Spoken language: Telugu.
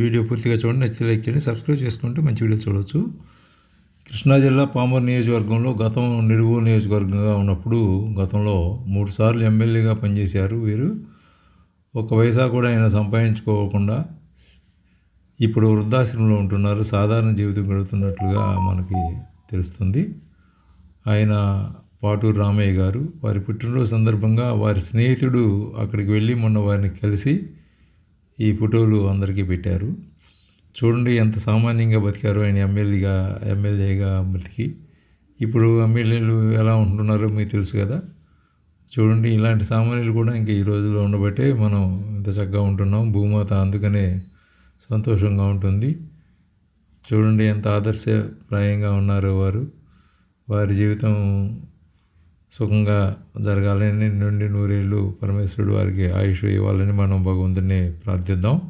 వీడియో పూర్తిగా చూడండి నచ్చితే లైక్ చేయండి సబ్స్క్రైబ్ చేసుకుంటే మంచి వీడియో చూడవచ్చు కృష్ణా జిల్లా పామర్ నియోజకవర్గంలో గతం నిడుగు నియోజకవర్గంగా ఉన్నప్పుడు గతంలో మూడు సార్లు ఎమ్మెల్యేగా పనిచేశారు వీరు. ఒక పైసా కూడా ఆయన సంపాదించుకోకుండా ఇప్పుడు వృద్ధాశ్రమంలో ఉంటున్నారు. సాధారణ జీవితం గడుపుతున్నట్లుగా మనకి తెలుస్తుంది. ఆయన పాటూరు రామయ్య గారు వారి పుట్టినరోజు సందర్భంగా వారి స్నేహితుడు అక్కడికి వెళ్ళి మొన్న వారిని కలిసి ఈ ఫోటోలు అందరికీ పెట్టారు. చూడండి ఎంత సామాన్యంగా బతికారు ఆయన ఎమ్మెల్యేగా ఎమ్మెల్యేగా బతికి. ఇప్పుడు ఎమ్మెల్యేలు ఎలా ఉంటున్నారో మీకు తెలుసు కదా. చూడండి ఇలాంటి సామాన్యులు కూడా ఇంకా ఈ రోజుల్లో ఉండబట్టే మనం ఇంత చక్కగా ఉంటున్నాం. భూమాత అందుకనే సంతోషంగా ఉంటుంది. చూడండి ఎంత ఆదర్శప్రాయంగా ఉన్నారో వారు. వారి జీవితం సుఖంగా జరగాలని నుండి నూరేళ్ళు పరమేశ్వరుడు వారికి ఆయుష్ ఇవ్వాలని మనం భగవంతుని ప్రార్థిద్దాం.